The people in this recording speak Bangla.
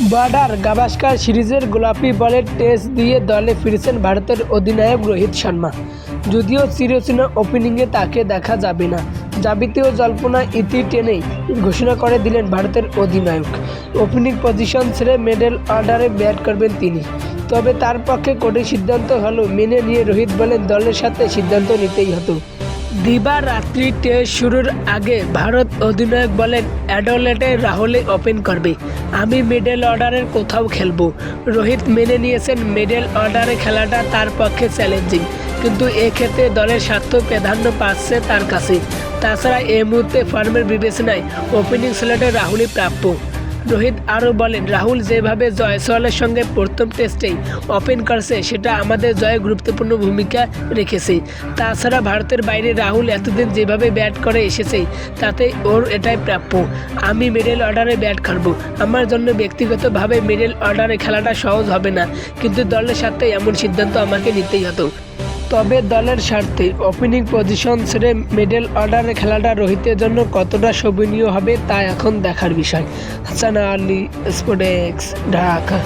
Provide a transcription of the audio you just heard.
বর্ডার গাভাস্কার সিরিজের গোলাপি বলের টেস্ট দিয়ে দলে ফিরেছেন ভারতের অধিনায়ক রোহিত শর্মা। যদিও চিরচেনা ওপেনিংয়ে তাকে দেখা যাবে না যাবিতেও জল্পনা ইতি টেনেই ঘোষণা করে দিলেন ভারতের অধিনায়ক। ওপেনিং পজিশন ছেড়ে মেডেল অর্ডারে ব্যাট করবেন তিনি। তবে তার পক্ষে কঠিন সিদ্ধান্ত হলো মেনে নিয়ে রোহিত বলেন দলের সাথে সিদ্ধান্ত নিতেই হতো দিবা রাত্রি টেস্ট শুরুর আগে ভারত অধিনায়ক বলেন, অ্যাডোলেটে রাহুলে ওপেন করবে। আমি মিডল অর্ডারের কোথাও খেলব। রোহিত মেনে নিয়েছেন, মিডল অর্ডারে খেলাটা তার পক্ষে চ্যালেঞ্জিং। কিন্তু এক্ষেত্রে দলের স্বার্থ প্রাধান্য পাচ্ছে তার কাছে। তাছাড়া এই মুহূর্তে ফর্মের বিবেচনায় ওপেনিং স্লটে রাহুলই প্রাপ্য। রোহিত আরও বলেন, রাহুল যেভাবে জয়সওয়ালের সঙ্গে প্রথম টেস্টেই ওপেন করছে, সেটা আমাদের জয়ে গুরুত্বপূর্ণ ভূমিকা রেখেছে। তাছাড়া ভারতের বাইরে রাহুল এতদিন যেভাবে ব্যাট করে এসেছে, তাতে ওর এটাই প্রাপ্য। আমি মিডল অর্ডারে ব্যাট করব। আমার জন্য ব্যক্তিগতভাবে মিডল অর্ডারে খেলাটা সহজ হবে না, কিন্তু দলের সাথে এমন সিদ্ধান্ত আমাকে নিতেই হতো। তবে দলের স্বার্থে ওপেনিং পজিশন ছেড়ে মিডল অর্ডারে খেলাটা রোহিতের জন্য কতটা শোভনীয় হবে তা এখন দেখার বিষয়। হাসানা আলী স্পোর্টেক্স ঢাকা।